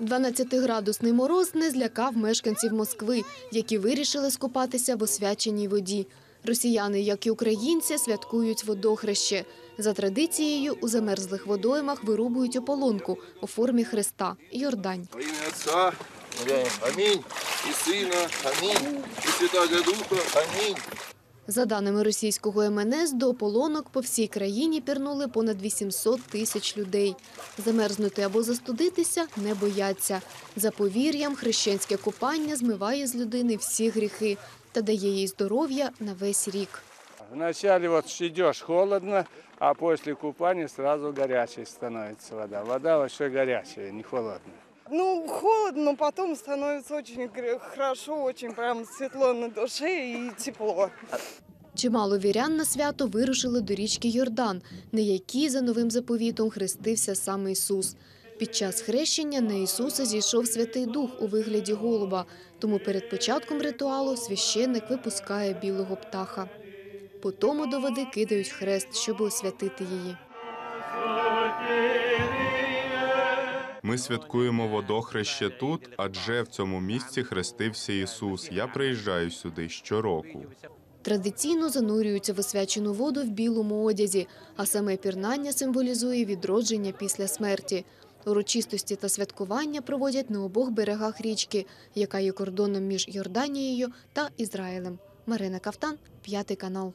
12-градусний мороз не злякав мешканців Москви, які вирішили скупатися в освяченій воді. Росіяни, як і українці, святкують водохреще. За традицією, у замерзлих водоймах вирубують ополонку у формі хреста – Йордань. Отца, Аминь, и Сына, Аминь, и Святого Духа, Аминь. За даними російського МНС, до ополонок по всій країні пірнули понад 800 тисяч людей. Замерзнути або застудитися не бояться. За повір'ям, хрещенське купання змиває з людини всі гріхи та дає їй здоров'я на весь рік. Вначале вот идешь холодно, а после купания сразу горячей становится вода. Вода вообще горячая, не холодная. Ну, холодно, но потом становится очень хорошо, очень прям светло на душе и тепло. Чимало вірян на свято вирушили до річки Йордан, на якій за новим заповітом хрестився саме Ісус. Під час хрещення на Ісуса зійшов Святий Дух у вигляді голуба, тому перед початком ритуалу священник випускає білого птаха. По тому до води кидають хрест, щоб освятити її. Ми святкуємо водохреще тут, адже в цьому місці хрестився Ісус. Я приїжджаю сюди щороку. Традиційно занурюються в освячену воду в білому одязі, а саме пірнання символізує відродження після смерті. Урочистості та святкування проводять на обох берегах річки, яка є кордоном між Йорданією та Ізраїлем. Марина Кафтан, п'ятий канал.